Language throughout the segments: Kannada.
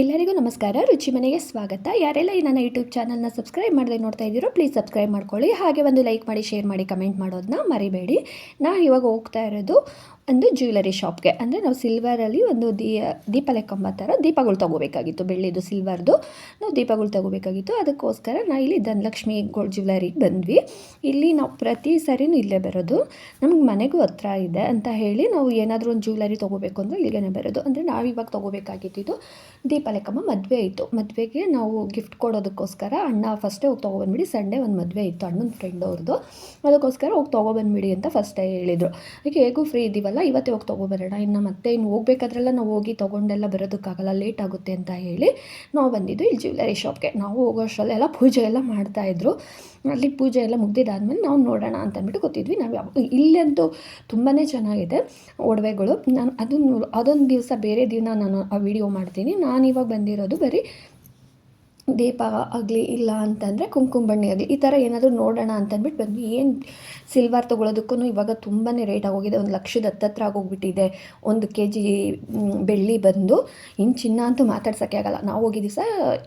ಎಲ್ಲರಿಗೂ ನಮಸ್ಕಾರ, ರುಚಿ ಮನೆಗೆ ಸ್ವಾಗತ. ಯಾರೆಲ್ಲ ಈ ನನ್ನ ಯೂಟ್ಯೂಬ್ ಚಾನಲ್ನ ಸಬ್ಸ್ಕ್ರೈಬ್ ಮಾಡದೆ ನೋಡ್ತಾ ಇದ್ದೀರೋ ಪ್ಲೀಸ್ ಸಬ್ಸ್ಕ್ರೈಬ್ ಮಾಡ್ಕೊಳ್ಳಿ. ಹಾಗೆ ಒಂದು ಲೈಕ್ ಮಾಡಿ ಶೇರ್ ಮಾಡಿ ಕಮೆಂಟ್ ಮಾಡೋದನ್ನ ಮರಿಬೇಡಿ. ನಾನು ಇವಾಗ ಹೋಗ್ತಾ ಇರೋದು ಒಂದು ಜ್ಯುವೆಲರಿ ಶಾಪ್ಗೆ ಅಂದರೆ ನಾವು ಸಿಲ್ವರಲ್ಲಿ ಒಂದು ದೀ ದೀಪಲೆ ಕಂಬ ಥರ ದೀಪಗಳು ತೊಗೋಬೇಕಾಗಿತ್ತು. ಬೆಳ್ಳಿದು ಸಿಲ್ವರ್ದು ನಾವು ದೀಪಗಳು ತೊಗೋಬೇಕಾಗಿತ್ತು. ಅದಕ್ಕೋಸ್ಕರ ನಾ ಇಲ್ಲಿ ಧನಲಕ್ಷ್ಮಿ ಗೋಲ್ಡ್ ಜ್ಯುವೆಲರಿಗೆ ಬಂದ್ವಿ. ಇಲ್ಲಿ ನಾವು ಪ್ರತಿ ಸರಿನೂ ಇಲ್ಲೇ ಬರೋದು. ನಮ್ಗೆ ಮನೆಗೂ ಹತ್ರ ಇದೆ ಅಂತ ಹೇಳಿ ನಾವು ಏನಾದರೂ ಒಂದು ಜ್ಯುವೆಲರಿ ತೊಗೋಬೇಕು ಅಂದರೆ ಇಲ್ಲಿಗೆ ಬರೋದು. ಅಂದರೆ ನಾವು ಇವಾಗ ತೊಗೋಬೇಕಾಗಿದ್ದು ದೀಪಲೆ ಕಂಬ ಮದುವೆ ಇತ್ತು. ಮದುವೆಗೆ ನಾವು ಗಿಫ್ಟ್ ಕೊಡೋದಕ್ಕೋಸ್ಕರ ಅಣ್ಣ ಫಸ್ಟೇ ಹೋಗಿ ತೊಗೊಬಂದ್ಬಿಡಿ ಸಂಡೇ ಒಂದು ಮದುವೆ ಇತ್ತು ಅಣ್ಣನ ಫ್ರೆಂಡ್ ಅವ್ರದ್ದು ಅದಕ್ಕೋಸ್ಕರ ಹೋಗಿ ತೊಗೊಬಂದ್ಬಿಡಿ ಅಂತ ಫಸ್ಟೇ ಹೇಳಿದರು. ಅದಕ್ಕೆ ಹೇಗೂ ಫ್ರೀ ಇದ್ದೀವಲ್ಲ ಇವತ್ತೇ ಹೋಗಿ ತೊಗೊಬರೋಣ ಇನ್ನು ಮತ್ತೆ ಇನ್ನು ಹೋಗ್ಬೇಕಾದ್ರೆಲ್ಲ ನಾವು ಹೋಗಿ ತೊಗೊಂಡೆಲ್ಲ ಬರೋದಕ್ಕಾಗಲ್ಲ ಲೇಟ್ ಆಗುತ್ತೆ ಅಂತ ಹೇಳಿ ನಾವು ಬಂದಿದ್ದು ಇಲ್ಲಿ ಜ್ಯುವೆಲರಿ ಶಾಪ್ಗೆ ನಾವು ಹೋಗೋ ಅಷ್ಟರಲ್ಲೆಲ್ಲ ಪೂಜೆ ಎಲ್ಲ ಮಾಡ್ತಾಯಿದ್ರು ಅಲ್ಲಿ ಪೂಜೆ ಎಲ್ಲ ಮುಗ್ದಿದ್ದಾದ್ಮೇಲೆ ನಾವು ನೋಡೋಣ ಅಂತ ಅಂದ್ಬಿಟ್ಟು ಗೊತ್ತಿದ್ವಿ. ನಾವು ಇಲ್ಲಂತೂ ತುಂಬಾ ಚೆನ್ನಾಗಿದೆ ಒಡವೆಗಳು. ನಾನು ಅದನ್ನು, ಅದೊಂದು ದಿವಸ ಬೇರೆ ದಿನ ನಾನು ಆ ವಿಡಿಯೋ ಮಾಡ್ತೀನಿ. ನಾನು ಇವಾಗ ಬಂದಿರೋದು ಬರೀ ದೀಪ ಆಗಲಿ ಇಲ್ಲ ಅಂತಂದರೆ ಕುಂಕುಮ ಬಣ್ಣೆ ಆಗಲಿ, ಈ ಥರ ಏನಾದರೂ ನೋಡೋಣ ಅಂತಂದ್ಬಿಟ್ಟು ಬಂದ್ವಿ. ಏನು ಸಿಲ್ವರ್ ತೊಗೊಳೋದಕ್ಕೂ ಇವಾಗ ತುಂಬಾ ರೇಟ್ ಆಗೋಗಿದೆ. ಒಂದು ಲಕ್ಷದ ಹತ್ತತ್ರ ಆಗೋಗ್ಬಿಟ್ಟಿದೆ. ಒಂದು ಕೆ ಜಿ ಬೆಳ್ಳಿ ಬಂದು ಇನ್ನು ಚಿನ್ನ ಅಂತೂ ಮಾತಾಡ್ಸೋಕ್ಕೆ ಆಗಲ್ಲ. ನಾವು ಹೋಗಿದ್ದೀವಿ ಸಹ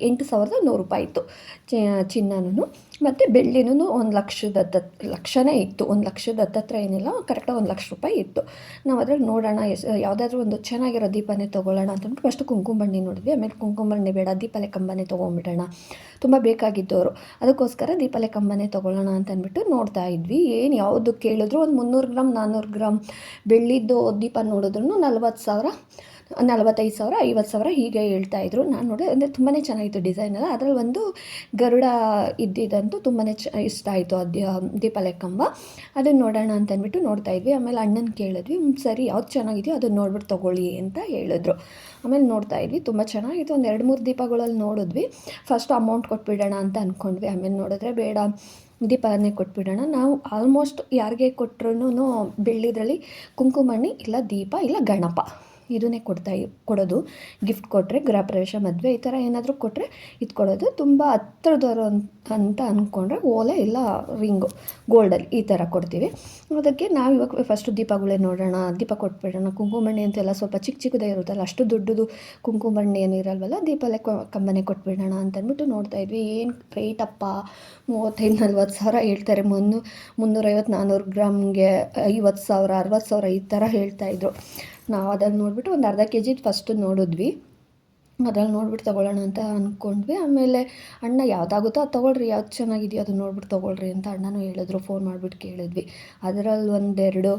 ಎಂಟು ಸಾವಿರದ ನೂರು ರೂಪಾಯಿ ಇತ್ತು. ಚಿನ್ನನೂ ಮತ್ತು ಬೆಳ್ಳಿನೂ ಒಂದು ಲಕ್ಷದ ಲಕ್ಷನೇ ಇತ್ತು. ಒಂದು ಲಕ್ಷದ ಹತ್ತತ್ರ ಏನಿಲ್ಲ ಕರೆಕ್ಟಾಗಿ ಒಂದು ಲಕ್ಷ ರೂಪಾಯಿ ಇತ್ತು. ನಾವು ಅದ್ರಲ್ಲಿ ನೋಡೋಣ, ಎಸ್, ಯಾವುದಾದ್ರೂ ಒಂದು ಚೆನ್ನಾಗಿರೋ ದೀಪನೇ ತೊಗೊಳ್ಳೋಣ ಅಂತಂದ್ಬಿಟ್ಟು ಫಸ್ಟ್ ಕುಂಕುಮ ಬಣ್ಣೆ ನೋಡಿದ್ವಿ. ಆಮೇಲೆ ಕುಂಕುಮ ಬಣ್ಣೆ ಬೇಡ, ದೀಪಲೆ ಕಂಬನೇ ತೊಗೊಂಬಿಡೋಣ ತುಂಬ ಬೇಕಾಗಿದ್ದವರು. ಅದಕ್ಕೋಸ್ಕರ ದೀಪಲೆ ಕಂಬನೇ ತೊಗೊಳ್ಳೋಣ ಅಂತಂದ್ಬಿಟ್ಟು ನೋಡ್ತಾ ಇದ್ವಿ. ಏನು ಯಾವುದು ಕೇಳಿದ್ರು, ಒಂದು ಮುನ್ನೂರು ಗ್ರಾಮ್ ನಾನ್ನೂರು ಗ್ರಾಮ್ ಬೆಳ್ಳಿದ್ದು ದೀಪ ನೋಡಿದ್ರು ನಲ್ವತ್ತು ಸಾವಿರ ನಲ್ವತ್ತೈದು ಸಾವಿರ, ಐವತ್ತು ಸಾವಿರ ಹೀಗೆ ಹೇಳ್ತಾ ಇದ್ರು. ನಾನು ನೋಡಿ ಅಂದರೆ ತುಂಬಾ ಚೆನ್ನಾಗಿತ್ತು ಡಿಸೈನ್ ಎಲ್ಲ. ಅದರಲ್ಲಿ ಒಂದು ಗರುಡ ಇದ್ದಿದ್ದಂತೂ ತುಂಬಾ ಚ, ಇಷ್ಟ ಆಯಿತು ಅದು ದೀಪಾಲೆ ಕಂಬ ಅದನ್ನು ನೋಡೋಣ ಅಂತ ಅಂದ್ಬಿಟ್ಟು ನೋಡ್ತಾ ಇದ್ವಿ. ಆಮೇಲೆ ಅಣ್ಣನ ಕೇಳಿದ್ವಿ ಸರಿ, ಯಾವ್ದು ಚೆನ್ನಾಗಿದೆಯೋ ಅದನ್ನು ನೋಡ್ಬಿಟ್ಟು ತೊಗೊಳ್ಳಿ ಅಂತ ಹೇಳಿದ್ರು. ಆಮೇಲೆ ನೋಡ್ತಾ ಇದ್ವಿ, ತುಂಬ ಚೆನ್ನಾಗಿತ್ತು. ಒಂದು ಎರಡು ಮೂರು ದೀಪಗಳಲ್ಲಿ ನೋಡಿದ್ವಿ. ಫಸ್ಟ್ ಅಮೌಂಟ್ ಕೊಟ್ಬಿಡೋಣ ಅಂತ ಅಂದ್ಕೊಂಡ್ವಿ ಆಮೇಲೆ ನೋಡಿದ್ರೆ, ಬೇಡ, ದೀಪನೇ ಕೊಟ್ಬಿಡೋಣ. ನಾವು ಆಲ್ಮೋಸ್ಟ್ ಯಾರಿಗೆ ಕೊಟ್ರೂ ಬೆಳ್ಳಿದ್ರಲ್ಲಿ ಕುಂಕುಮಣ್ಣಿ ಇಲ್ಲ ದೀಪ ಇಲ್ಲ ಗಣಪ. ಇದನ್ನೇ ಕೊಡ್ತಾ ಕೊಡೋದು. ಗಿಫ್ಟ್ ಕೊಟ್ಟರೆ ಗೃಹಪ್ರವೇಶ ಮದುವೆ, ಈ ಥರ ಏನಾದರೂ ಕೊಟ್ಟರೆ ಇದು ಕೊಡೋದು. ತುಂಬ ಹತ್ರದವರು ಅಂತ ಅಂದ್ಕೊಂಡ್ರೆ ಓಲೆ ಇಲ್ಲ ರಿಂಗು, ಗೋಲ್ಡಲ್ಲಿ ಈ ಥರ ಕೊಡ್ತೀವಿ. ಅದಕ್ಕೆ ನಾವು ಇವಾಗ ಫಸ್ಟು ದೀಪಗಳೇ ನೋಡೋಣ, ದೀಪ ಕೊಟ್ಬಿಡೋಣ. ಕುಂಕುಮಣ್ಣೆ ಅಂತೆಲ್ಲ ಸ್ವಲ್ಪ ಚಿಕ್ಕ ಚಿಕ್ಕದೇ ಇರುತ್ತಲ್ಲ, ಅಷ್ಟು ದೊಡ್ಡದು ಕುಂಕುಮಣ್ಣೆ ಏನು ಇರಲ್ವಲ್ಲ ದೀಪಲೇ ಕಂಬನೆ ಕೊಟ್ಬಿಡೋಣ ಅಂತಂದ್ಬಿಟ್ಟು ನೋಡ್ತಾ ಇದ್ವಿ. ಏನು ರೇಟಪ್ಪ ಮೂವತ್ತೈದು, ನಲ್ವತ್ತು ಸಾವಿರ ಹೇಳ್ತಾರೆ. ಮುನ್ನೂ ಮುನ್ನೂರೈವತ್ತು ನಾನ್ನೂರು ಗ್ರಾಮ್ಗೆ ಐವತ್ತು ಸಾವಿರ, ಅರವತ್ತು ಸಾವಿರ ಈ ಥರ ಹೇಳ್ತಾಯಿದ್ರು ನಾವು ಅದನ್ನು ನೋಡಿಬಿಟ್ಟು ಒಂದು ಅರ್ಧ ಕೆ ಜಿದು ಫಸ್ಟು ನೋಡಿದ್ವಿ. ಅದ್ರಲ್ಲಿ ನೋಡ್ಬಿಟ್ಟು ತೊಗೊಳ್ಳೋಣ ಅಂತ ಅಂದ್ಕೊಂಡ್ವಿ ಆಮೇಲೆ ಅಣ್ಣ ಯಾವುದಾಗುತ್ತೋ ಅದು ತೊಗೊಳ್ರಿ, ಯಾವ್ದು ಚೆನ್ನಾಗಿದೆಯೋ ಅದನ್ನ ನೋಡ್ಬಿಟ್ಟು ತೊಗೊಳ್ರಿ ಅಂತ ಅಣ್ಣನೂ ಹೇಳಿದ್ರು. ಫೋನ್ ಮಾಡಿಬಿಟ್ಟು ಕೇಳಿದ್ವಿ. ಅದರಲ್ಲಿ ಒಂದೆರಡು,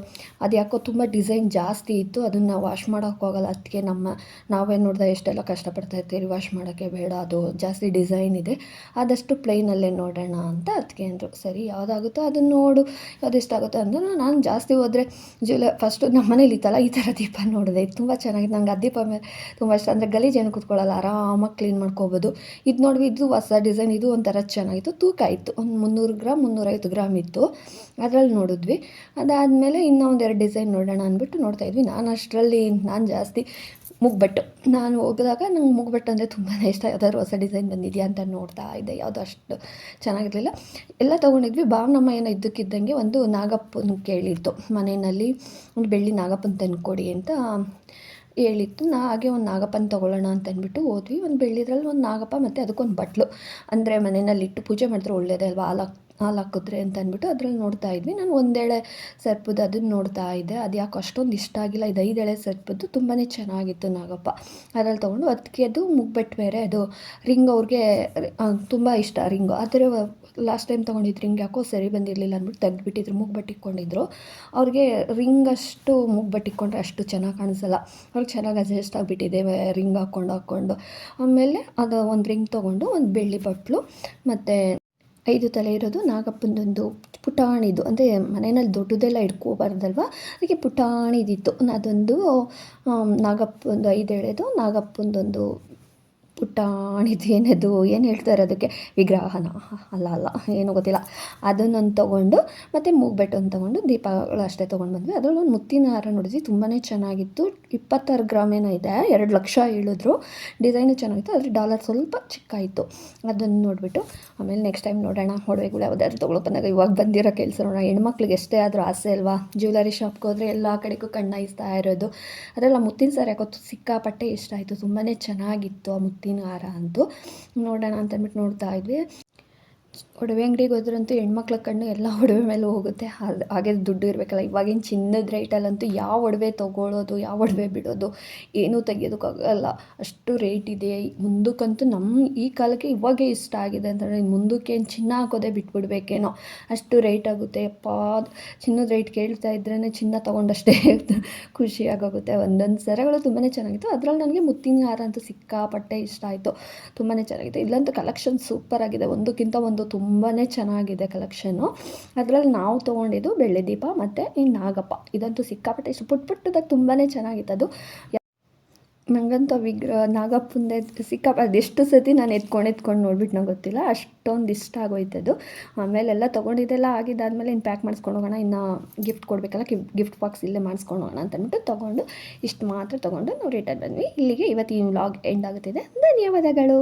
ಅದು ಯಾಕೋ ತುಂಬ ಡಿಸೈನ್ ಜಾಸ್ತಿ ಇತ್ತು. ಅದನ್ನು ವಾಶ್ ಮಾಡೋಕ್ಕೋಗಲ್ಲ. ಅದಕ್ಕೆ ನಮ್ಮ ನಾವೇ ನೋಡಿದ ಎಷ್ಟೆಲ್ಲ ಕಷ್ಟಪಡ್ತಾ ಇರ್ತೀವಿ ವಾಶ್ ಮಾಡೋಕ್ಕೆ ಬೇಡ, ಅದು ಜಾಸ್ತಿ ಡಿಸೈನ್ ಇದೆ. ಆದಷ್ಟು ಪ್ಲೈನಲ್ಲೇ ನೋಡೋಣ ಅಂತ ಅದಕ್ಕೆ ಅಂದರು. ಸರಿ, ಯಾವುದಾಗುತ್ತೋ ಅದನ್ನು ನೋಡು, ಯಾವ್ದು ಇಷ್ಟ ಆಗುತ್ತೋ ಅಂದ್ರೆ. ನಾನು ಜಾಸ್ತಿ ಹೋದರೆ ಜುಲೈ ಫಸ್ಟು ನಮ್ಮ ಮನೇಲಿ ಇತ್ತಲ್ಲ, ಈ ಥರ ದೀಪ ನೋಡಿದೆ ತುಂಬ ಚೆನ್ನಾಗಿದೆ ನಂಗೆ ಆ ದೀಪ ಮೇಲೆ ತುಂಬ ಇಷ್ಟ. ಅಂದರೆ ಗಲೀಜೇನು ಏನು ಕೂತ್ಕೊಳ್ಳಲ್ಲ ಆರಾಮಾಗಿ ಕ್ಲೀನ್ ಮಾಡ್ಕೋಬೋದು. ಇದು ನೋಡಿ ಇದು ಹೊಸ ಡಿಸೈನ್ ಇದು ಒಂಥರ ಚೆನ್ನಾಗಿತ್ತು. ತೂಕ ಇತ್ತು, ಒಂದು ಮುನ್ನೂರು ಗ್ರಾಮ್ ಮುನ್ನೂರೈವತ್ತು ಗ್ರಾಮ್ ಇತ್ತು. ಅದರಲ್ಲಿ ನೋಡಿದ್ವಿ. ಅದಾದಮೇಲೆ ಇನ್ನೂ ಒಂದೆರಡು ಡಿಸೈನ್ ನೋಡೋಣ ಅಂದ್ಬಿಟ್ಟು ನೋಡ್ತಾ ಇದ್ವಿ. ನಾನು ಅಷ್ಟರಲ್ಲಿ ನಾನು ಜಾಸ್ತಿ ಮುಗ್ಬಟ್ಟು. ನಾನು ಹೋಗಿದಾಗ ನಂಗೆ ಮುಗ್ಬಟ್ಟು ಅಂದರೆ ತುಂಬಾ ಇಷ್ಟ. ಯಾವ್ದಾದ್ರು ಹೊಸ ಡಿಸೈನ್ ಬಂದಿದೆಯಾ ಅಂತ ನೋಡ್ತಾ ಇದ್ದೆ. ಯಾವುದು ಅಷ್ಟು ಚೆನ್ನಾಗಿರಲಿಲ್ಲ. ಎಲ್ಲ ತೊಗೊಂಡಿದ್ವಿ. ಭಾವನಮ್ಮ ಏನೋ ಇದ್ದಕ್ಕಿದ್ದಂಗೆ ಒಂದು ನಾಗಪ್ಪನ ಕೇಳಿತ್ತು. ಮನೆಯಲ್ಲಿ ಒಂದು ಬೆಳ್ಳಿ ನಾಗಪ್ಪನ ತಂದುಕೊಡಿ ಅಂತ. ಹೇಳಿತ್ತು, ನಾ ಹಾಗೆ ಒಂದು ನಾಗಪ್ಪನ ತೊಗೊಳ್ಳೋಣ ಅಂತ ಅಂದ್ಬಿಟ್ಟು ಹೋದ್ವಿ. ಒಂದು ಬೆಳ್ಳಿದ್ರಲ್ಲಿ ಒಂದು ನಾಗಪ್ಪ ಮತ್ತು ಅದಕ್ಕೊಂದು ಬಟ್ಲು. ಅಂದರೆ ಮನೆಯಲ್ಲಿ ಇಟ್ಟು ಪೂಜೆ ಮಾಡಿದ್ರೆ ಒಳ್ಳೇದೇ ಅಲ್ವಾ? ಹಾಲು ಹಾಲು ಹಾಕಿದ್ರೆ ಅಂತ ಅಂದ್ಬಿಟ್ಟು ಅದ್ರಲ್ಲಿ ನೋಡ್ತಾ ಇದ್ವಿ. ನಾನು ಒಂದೇಳೆ ಸರ್ಪದ್ದು ಅದನ್ನು ನೋಡ್ತಾ ಇದ್ದೆ. ಅದು ಯಾಕೆ ಅಷ್ಟೊಂದು ಇಷ್ಟ ಆಗಿಲ್ಲ. ಇದು ಐದೆಳೆ ಸರ್ಪದ್ದು ತುಂಬಾ ಚೆನ್ನಾಗಿತ್ತು ನಾಗಪ್ಪ. ಅದ್ರಲ್ಲಿ ತೊಗೊಂಡು ಅದಕ್ಕೆ ಅದು ಮುಗ್ಬೆಟ್ಟು ಬೇರೆ. ಅದು ರಿಂಗ್ ಅವ್ರಿಗೆ ತುಂಬ ಇಷ್ಟ ರಿಂಗು. ಆದರೆ ಲಾಸ್ಟ್ ಟೈಮ್ ತೊಗೊಂಡಿದ್ದು ರಿಂಗ್ ಯಾಕೋ ಸರಿ ಬಂದಿರಲಿಲ್ಲ ಅಂದ್ಬಿಟ್ಟು ತೆಗ್ದುಬಿಟ್ಟಿದ್ರು ಮುಗ್ಬಟ್ಟು ಇಟ್ಕೊಂಡಿದ್ರು ಅವ್ರಿಗೆ ರಿಂಗ್ ಅಷ್ಟು ಮುಗ್ಬಟ್ಟು ಇಟ್ಕೊಂಡ್ರೆ ಅಷ್ಟು ಚೆನ್ನಾಗಿ ಕಾಣಿಸಲ್ಲ. ಅವ್ರಿಗೆ ಚೆನ್ನಾಗಿ ಅಡ್ಜಸ್ಟ್ ಆಗಿಬಿಟ್ಟಿದೆ, ರಿಂಗ್ ಹಾಕ್ಕೊಂಡು ಹಾಕ್ಕೊಂಡು. ಆಮೇಲೆ ಅದು ಒಂದು ರಿಂಗ್ ತೊಗೊಂಡು ಒಂದು ಬೆಳ್ಳಿ ಬಟ್ಲು, ಮತ್ತು ಐದು ತಲೆ ಇರೋದು ನಾಗಪ್ಪನದೊಂದು ಪುಟಾಣಿದು. ಅಂದರೆ ಮನೆಯಲ್ಲಿ ದೊಡ್ಡದೆಲ್ಲ ಇಟ್ಕೋಬಾರ್ದಲ್ವ? ಅದಕ್ಕೆ ಪುಟಾಣಿದಿತ್ತು. ಅದೊಂದು ನಾಗಪ್ಪಂದು ಐದು ಎಳೆದು ನಾಗಪ್ಪಂದೊಂದು ಪುಟ್ಟಾಣಿದು ಏನದು ಏನು ಹೇಳ್ತಾರೆ ಅದಕ್ಕೆ? ವಿಗ್ರಹನ. ಅಲ್ಲ ಅಲ್ಲ, ಏನೂ ಗೊತ್ತಿಲ್ಲ. ಅದನ್ನೊಂದು ತೊಗೊಂಡು, ಮತ್ತು ಮೂಗ್ಬೆಟ್ಟು ಒಂದು ತೊಗೊಂಡು ದೀಪಗಳು ಅಷ್ಟೇ ತೊಗೊಂಡು ಬಂದ್ವಿ. ಅದರಲ್ಲಿ ಒಂದು ಮುತ್ತಿನ ಹಾರ ನೋಡಿದ್ವಿ. ತುಂಬಾ ಚೆನ್ನಾಗಿತ್ತು. ಇಪ್ಪತ್ತಾರು ಗ್ರಾಮ್ ಏನೋ ಇದೆ. ಎರಡು ಲಕ್ಷ ಹೇಳಿದ್ರು. ಡಿಸೈನು ಚೆನ್ನಾಗಿತ್ತು. ಆದರೆ ಡಾಲರ್ ಸ್ವಲ್ಪ ಚಿಕ್ಕಾಯಿತು. ಅದನ್ನು ನೋಡಿಬಿಟ್ಟು, ಆಮೇಲೆ ನೆಕ್ಸ್ಟ್ ಟೈಮ್ ನೋಡೋಣ. ಒಡವೆಗಳು ಯಾವುದಾದ್ರು ತೊಗೊಳಕ್ಕೆ ಬಂದಾಗ ಇವಾಗ ಬಂದಿರೋ ಕೆಲಸ ನೋಡೋಣ. ಹೆಣ್ಮಕ್ಳಿಗೆ ಎಷ್ಟೇ ಆದರೂ ಆಸೆ ಅಲ್ವಾ? ಜ್ಯುವೆಲರಿ ಶಾಪ್ಗೆ ಹೋದರೆ ಎಲ್ಲ ಕಡೆಗೂ ಕಣ್ಣಾಯಿಸ್ತಾ ಇರೋದು. ಅದೆಲ್ಲ ಮುತ್ತಿನ ಸರಿ ಯಾಕೋ ಸಿಕ್ಕಾಪಟ್ಟೆ ಇಷ್ಟ ಆಯಿತು. ತುಂಬಾ ಚೆನ್ನಾಗಿತ್ತು ಆ ಮುತ್ತಿನ ಹಾರ ಅಂತೂ ನೋಡೋಣ ಅಂತ ಅಂದ್ಬಿಟ್ಟು ನೋಡ್ತಾ ಇದ್ವಿ. ಒಡವೆ ಅಂಗಡಿಗೆ ಹೋದ್ರಂತೂ ಹೆಣ್ಮಕ್ಳ ಕಣ್ಣು ಎಲ್ಲ ಒಡವೆ ಮೇಲೆ ಹೋಗುತ್ತೆ. ಅದು ಹಾಗೆ ದುಡ್ಡು ಇರಬೇಕಲ್ಲ, ಇವಾಗಿನ ಚಿನ್ನದ ರೇಟಲ್ಲಂತೂ ಯಾವ ಒಡವೆ ತೊಗೊಳ್ಳೋದು ಯಾವ ಒಡವೆ ಬಿಡೋದು ಏನೂ ತೆಗೆಯೋದಕ್ಕಾಗಲ್ಲ. ಅಷ್ಟು ರೇಟ್ ಇದೆ. ಮುಂದಕ್ಕಂತೂ ನಮ್ಮ ಈ ಕಾಲಕ್ಕೆ ಇವಾಗೇ ಇಷ್ಟ ಆಗಿದೆ ಅಂತಂದರೆ ಮುಂದಕ್ಕೆ ಏನು ಚಿನ್ನ ಹಾಕೋದೇ ಬಿಟ್ಬಿಡ್ಬೇಕೇನೋ. ಅಷ್ಟು ರೇಟ್ ಆಗುತ್ತೆ. ಪಾ ಚಿನ್ನದ ರೇಟ್ ಕೇಳ್ತಾ ಇದ್ರೇ ಚಿನ್ನ ತೊಗೊಂಡಷ್ಟೇ ಖುಷಿಯಾಗೋಗುತ್ತೆ ಒಂದೊಂದು ಸರಗಳು ತುಂಬಾ ಚೆನ್ನಾಗಿತ್ತು. ಅದರಲ್ಲಿ ನನಗೆ ಮುತ್ತಿನ ಹಾರ ಅಂತೂ ಸಿಕ್ಕಾಪಟ್ಟೆ ಇಷ್ಟ ಆಯಿತು. ತುಂಬಾ ಚೆನ್ನಾಗಿತ್ತು. ಇಲ್ಲಂತೂ ಕಲೆಕ್ಷನ್ ಸೂಪರ್ ಆಗಿದೆ. ಒಂದಕ್ಕಿಂತ ಒಂದು ತುಂಬಾ ಚೆನ್ನಾಗಿದೆ ಕಲೆಕ್ಷನ್ನು ಅದರಲ್ಲಿ ನಾವು ತೊಗೊಂಡಿದ್ದು ಬೆಳ್ಳಿ ದೀಪ ಮತ್ತು ಈ ನಾಗಪ್ಪ. ಇದಂತೂ ಸಿಕ್ಕಾಪಟ್ಟೆ ಇಷ್ಟು. ಪುಟ್ ಪುಟ್ಟದಾಗ ತುಂಬಾ ಚೆನ್ನಾಗಿತ್ತು ಅದು. ನನಗಂತೂ ವಿಗ್ರಹ ನಾಗಪ್ಪಂದೆ ಸಿಕ್ಕಾಪ ಅದೆಷ್ಟು ಸತಿ ನಾನು ಎತ್ಕೊಂಡು ಎತ್ಕೊಂಡು ನೋಡ್ಬಿಟ್ಟು ನಂಗೆ ಗೊತ್ತಿಲ್ಲ. ಅಷ್ಟೊಂದು ಇಷ್ಟ ಆಗೋಯ್ತದು ಆಮೇಲೆಲ್ಲ ತೊಗೊಂಡಿದ್ದೆಲ್ಲ ಆಗಿದ್ದಾದಮೇಲೆ ಇನ್ನು ಪ್ಯಾಕ್ ಮಾಡಿಸ್ಕೊಂಡು ಹೋಗೋಣ, ಇನ್ನು ಗಿಫ್ಟ್ ಕೊಡಬೇಕಲ್ಲ ಗಿಫ್ಟ್ ಬಾಕ್ಸ್ ಇಲ್ಲೇ ಮಾಡಿಸ್ಕೊಂಡು ಹೋಗೋಣ ಅಂತ ಅಂದ್ಬಿಟ್ಟು ತೊಗೊಂಡು, ಇಷ್ಟು ಮಾತ್ರ ತೊಗೊಂಡು ನಾವು ರಿಟರ್ನ್ ಬಂದ್ವಿ. ಇಲ್ಲಿಗೆ ಇವತ್ತಿನ ವ್ಲಾಗ್ ಎಂಡ್ ಆಗುತ್ತಿದೆ. ಧನ್ಯವಾದಗಳು!